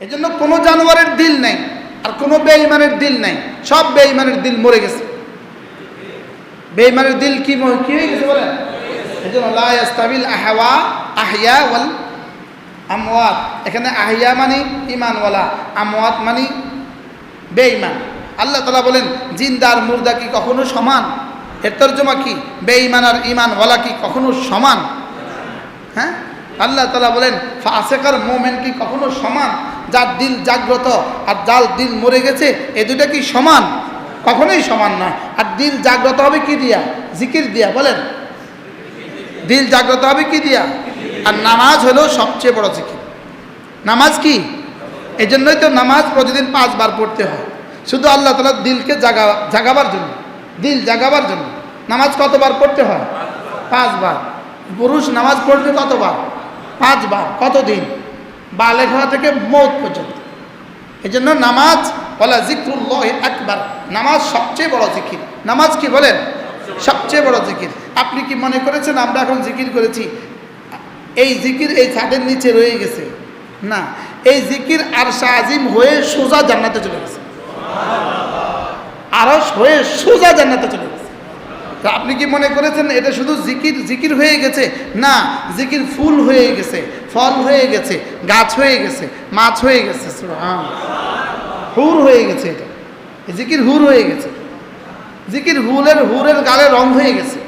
এই জন্য কোনো জানোয়ারের দিল নাই, আর কোনো বেঈমানের দিল নাই। সব বেঈমানের দিল মরে গেছে। বেঈমানের দিল কি ম- কি হয়ে গেছে বলেন? এই জন্য লা ইয়াস্তাবিল আহওয়া আহিয়া ওয়াল আমওয়াত। এখানে আহিয়া মানে ইমানওয়ালা আমওয়াত মানে বেঈমান। আল্লাহ তালা বলেন জিন্দার মুর্দা কি কখনো সমান? এর তর্জমা কি? বেঈমান আর ইমানওয়ালা কি কখনো সমান? হ্যাঁ? আল্লাহ তালা বলেন, ফাসেকার মোমেন কি কখনো সমান? যার দিল জাগ্রত আর যার দিল মরে গেছে, এ দুটা কি সমান? কখনোই সমান নয়। আর দিল জাগ্রত হবে কি দিয়া? জিকির দিয়া, বলেন। দিল জাগ্রত হবে কি দিয়া? আর নামাজ হলো সবচেয়ে বড় জিকির। নামাজ কি? এই জন্যই তো নামাজ প্রতিদিন পাঁচবার পড়তে হয়। শুধু আল্লাহ তালা দিলকে জাগা, জাগাবার জন্য, দিল জাগাবার জন্য। নামাজ কতবার পড়তে হয়? পাঁচবার। পুরুষ নামাজ পড়বে কতবার? পাঁচবার। কতদিন? বালেক হওয়া থেকে মৌত পর্যন্ত। এই জন্য নামাজ বলা জিক্রুল্লাহ একবার নামাজ সবচেয়ে বড় জিকির নামাজ কি বলেন? সবচেয়ে বড় জিকির আপনি কি মনে করেছেন আমরা এখন জিকির করেছি? এই জিকির এই ছাদের নিচে রয়ে গেছে। না, এই জিকির আর আজিম হয়ে সোজা জান্নাতে চলে গেছে। আরস হয়ে সোজা জান্নাতে চলে গেছে। তা আপনি কি মনে করেছেন এটা শুধু জিকির জিকির হয়ে গেছে? না জিকির ফুল হয়ে গেছে। ফল হয়ে গেছে, গাছ হয়ে গেছে, মাছ হয়ে গেছে। হুর হয়ে গেছে এটা। জিকির হুর হয়ে গেছে। জিকির হুলের, হুরের গালে রং হয়ে গেছে।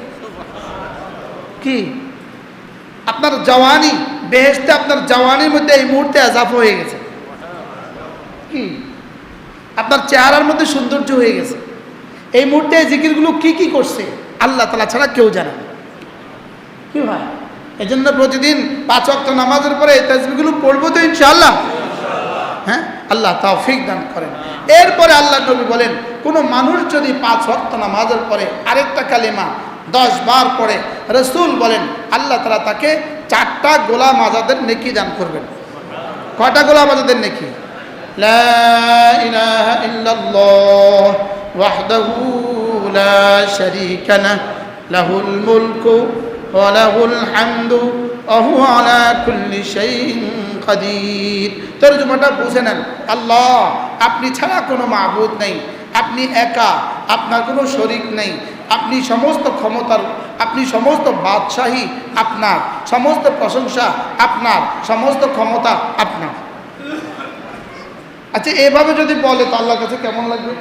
কি? আপনার জওয়ানি বেহেস্তে আপনার জওয়ানির মধ্যে এই মুহূর্তে আজাফ হয়ে গেছে। কি? আপনার চেহারার মধ্যে সৌন্দর্য হয়ে গেছে। এই মুহূর্তে জিকিরগুলো কি কি করছে? আল্লাহ তালা ছাড়া কেউ জানে কি ভাই? এই জন্য প্রতিদিন পাঁচ অক্ট নামাজের পরে এই তাজবিগুলো পড়ব তো ইনশাআল্লাহ। হ্যাঁ? আল্লাহ তাওফিক দান করেন। এরপরে আল্লাহ নবী বলেন, কোনো মানুষ যদি পাঁচ ওয়াক্ত নামাজের পরে আরেকটা কালিমা দশ বার পড়ে, রসুল বলেন, আল্লাহ তারা তাকে চারটা গোলাম আজাদের নেকি দান করবেন। কয়টা গোলাম আজাদের নেকি? لا إله إلا الله وحده لا شريك له له الملك وله الحمد وهو على كل شيء قدير তর্জমাটা বুঝে নেন আল্লাহ আপনি ছাড়া কোনো মাহবুদ নেই আপনি একা আপনার কোনো শরিক নেই আপনি সমস্ত ক্ষমতার আপনি সমস্ত বাদশাহী আপনার সমস্ত প্রশংসা আপনার সমস্ত ক্ষমতা আপনার আচ্ছা এভাবে যদি বলে তো আল্লাহর কাছে কেমন লাগবে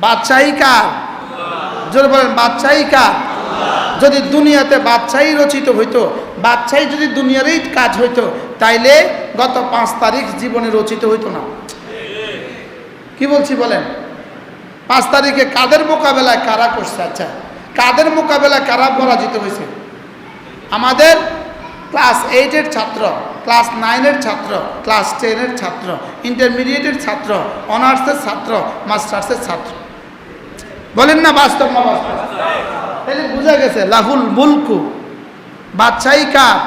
বাদশাহী কার জোরে বলেন বাদশাহী কার যদি দুনিয়াতে বাদশাহী রচিত হইতো, বাদশাহী যদি দুনিয়ারই কাজ হইতো, তাইলে গত পাঁচ তারিখ জীবনে রচিত হইতো না। কি বলছি বলেন? পাঁচ তারিখে কাদের মোকাবেলায় কারা করছে? আচ্ছা কাদের মোকাবেলায় কারা পরাজিত হয়েছে? আমাদের ক্লাস এইটের ছাত্র, ক্লাস নাইনের ছাত্র, ক্লাস টেনের ছাত্র, ইন্টারমিডিয়েটের ছাত্র, অনার্সের ছাত্র, মাস্টার্সের ছাত্র। বলেন না বাস্তব না বাস্তব? তাহলে বুঝা গেছে লাহুল মুলকু বাদশাহী কার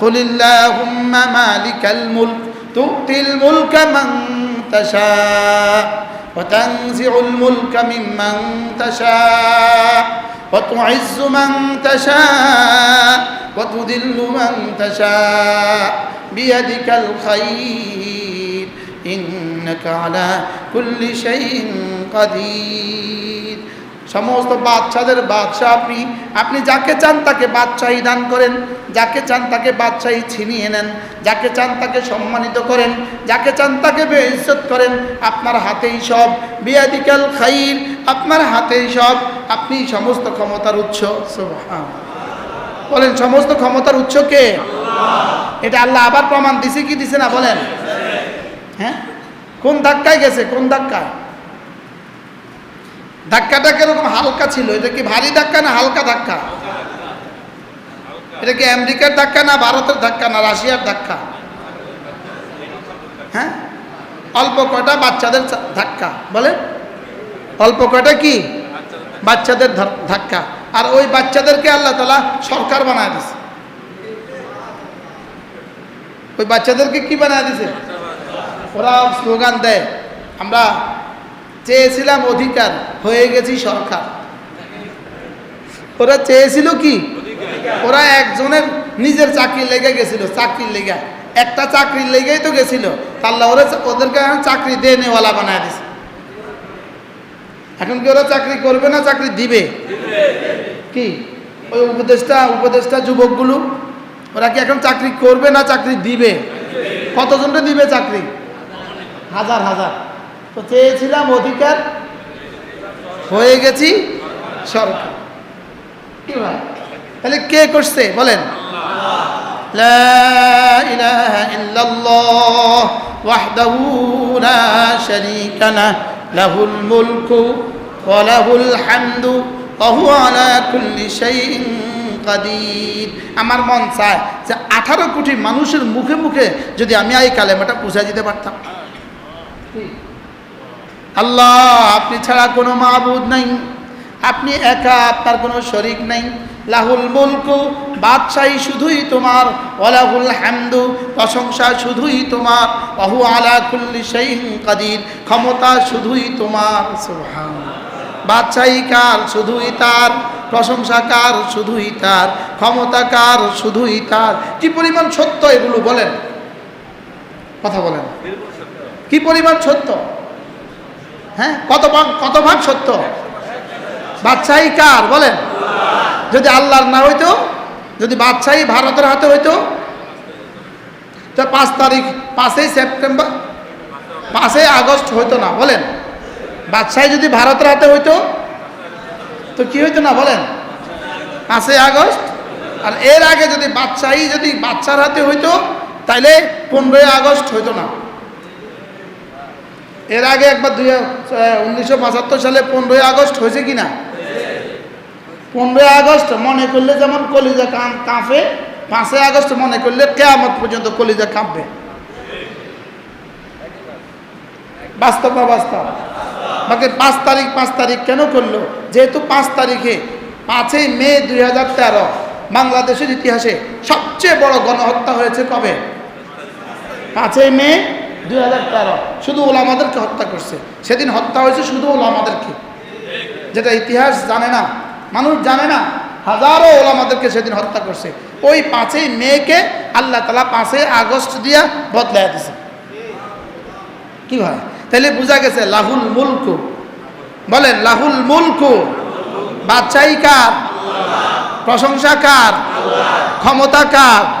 قل اللهم مالك الملك تؤتي الملك من تشاء وتنزع الملك ممن تشاء وتعز من تشاء وتذل من تشاء بيدك الخير إنك على كل شيء قدير সমস্ত বাচ্চাদের বাদশাহ আপনি আপনি যাকে চান তাকে বাদশাহী দান করেন যাকে চান তাকে বাদশাহী ছিনিয়ে নেন যাকে চান তাকে সম্মানিত করেন যাকে চান তাকে বেইজ্জত করেন আপনার হাতেই সব। বিয়াদিকাল খাইর আপনার হাতেই সব। আপনি সমস্ত ক্ষমতার উৎস। বলেন সমস্ত ক্ষমতার উৎস কে? এটা আল্লাহ আবার প্রমাণ দিছে কি দিছে না বলেন? হ্যাঁ? কোন ধাক্কায় গেছে? কোন ধাক্কায়? ধাক্কাটা কীরকম হালকা ছিল। এটা কি ভারী ধাক্কা না হালকা ধাক্কা? এটা কি আমেরিকার ধাক্কা না ভারতের ধাক্কা না রাশিয়ার ধাক্কা? হ্যাঁ? অল্প কয়টা বাচ্চাদের ধাক্কা বলে অল্প কয়টা কি? বাচ্চাদের ধাক্কা। আর ওই বাচ্চাদেরকে আল্লাহ তালা সরকার বানায় দিছে। ওই বাচ্চাদেরকে কি বানায় দিছে? ওরা স্লোগান দেয়, আমরা চেয়েছিলাম অধিকার, হয়ে গেছি সরকার। ওরা চেয়েছিল কি? ওরা একজনের নিজের চাকরি লেগে গেছিল, চাকরির লেগে। একটা চাকরির লেগেই তো গেছিল। তা আল্লাহ ওরা ওদেরকে চাকরি দিয়ে নেওয়ালা বানায় দিছে। এখন কি ওরা চাকরি করবে না চাকরি দিবে? কি? ওই উপদেষ্টা উপদেষ্টা যুবকগুলো, ওরা কি এখন চাকরি করবে না চাকরি দিবে? কতজনটা দিবে চাকরি? হাজার হাজার। তো চেয়েছিলাম অধিকার। হয়ে গেছি সরকার। কি ভাই? তাহলে কে করছে? বলেন। মুলকু আমার মন চায় যে আঠারো কোটি মানুষের মুখে মুখে যদি আমি এই কালেমাটা পৌঁছায় দিতে পারতাম। আল্লাহ আপনি ছাড়া কোনো মাহবুদ নাই। আপনি একা আপনার কোনো শরিক নাই। লাহুল মুলকু বাদশাহী শুধুই তোমার। ওলাহুল হামদু প্রশংসা শুধুই তোমার। অহু আলা কুল্লি কাদির ক্ষমতা শুধুই তোমার। সুবহান বাদশাহী কার? শুধুই তার। প্রশংসা কার? শুধুই তার। ক্ষমতা কার? শুধুই তার। কি পরিমাণ সত্য এগুলো বলেন? কথা বলেন। কি পরিমাণ সত্য? হ্যাঁ? কত ভাগ কত ভাগ সত্য? বাদশাহী কার? বলেন। যদি আল্লাহর না হইতো, যদি বাদশাহী ভারতের হাতে হইতো, তো পাঁচ তারিখ, পাঁচই সেপ্টেম্বর, পাঁচই আগস্ট হইতো না, বলেন। বাদশাহী যদি ভারতের হাতে হইতো, তো কি হইতো না, বলেন? পাঁচই আগস্ট। আর এর আগে যদি বাদশাহী যদি বাচ্চার হাতে হইতো, তাইলে পনেরোই আগস্ট হইতো না। এর আগে একবার দুই উনিশশো পঁচাত্তর সালে পনেরোই আগস্ট হয়েছে কি না পনেরোই আগস্ট মনে করলে যেমন কলিজা কাঁপে, পাঁচই আগস্ট মনে করলে কেয়ামত পর্যন্ত কলিজা কাঁপবে। বাস্তব না বাস্তব? বাকি পাঁচ তারিখ পাঁচ তারিখ কেন করল? যেহেতু পাঁচ তারিখে পাঁচই মে দুই হাজার তেরো বাংলাদেশের ইতিহাসে সবচেয়ে বড় গণহত্যা হয়েছে কবে? পাঁচই মে দুই হাজার তেরো। শুধু ওলামাদেরকে হত্যা করছে। সেদিন হত্যা হয়েছে শুধু ওলামাদেরকে। যেটা ইতিহাস জানে না, মানুষ জানে না, হাজারো ওলামাদেরকে সেদিন হত্যা করছে। ওই পাঁচই মেয়েকে আল্লাহ তালা পাঁচই আগস্ট দিয়া বদলাই দিছে। কি হয় তাহলে বোঝা গেছে, লাহুল মুলকু। বলেন, লাহুল মুলকু। বাচ্চাই কার? প্রশংসা কার? ক্ষমতা কার?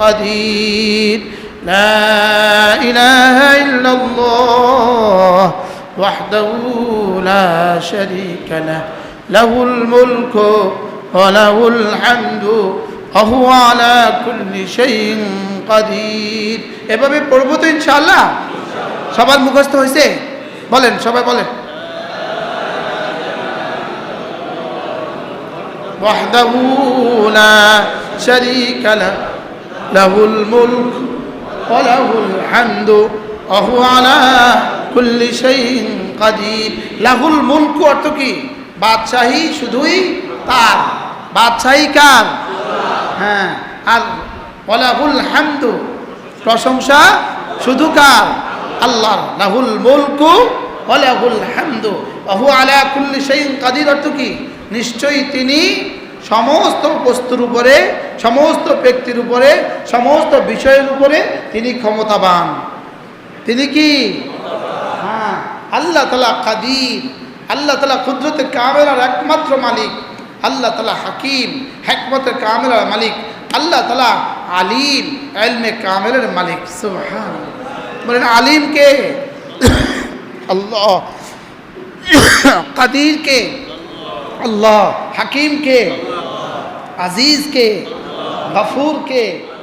قدير لا إله إلا الله وحده لا شريك له له الملك وله الحمد وهو على كل شيء قدير এভাবে পড়ব তো ইনশাআল্লাহ সবার মুখস্থ হয়েছে বলেন সবাই বলেন وحده لا شريك له له الملك وله الحمد وهو على كل شيء قدير له الملك অর্থ কি বাদশাহী শুধুই তার বাদশাহী কার হ্যাঁ আর ওলাহুল হামদু প্রশংসা শুধু কার আল্লাহর লাহুল মুলকু ওলাহুল হামদু অহু আলা কুল্লি শাইইন কাদির অর্থ কি নিশ্চয়ই তিনি সমস্ত বস্তুর উপরে, সমস্ত ব্যক্তির উপরে, সমস্ত বিষয়ের উপরে তিনি ক্ষমতাবান। তিনি কি? হ্যাঁ। আল্লাহ তালা কাদির। আল্লাহ তালা কুদরতে কামেরার একমাত্র মালিক। আল্লাহ তালা হাকিম হেকমতের কামেলার মালিক। আল্লাহ তালা আলিম, এলমে কামেলের মালিক। সুবহান বলেন, আলিম কে? আল্লাহ। কাদির কে? আল্লাহ। হাকিম কে আজিজ কে গফুর কে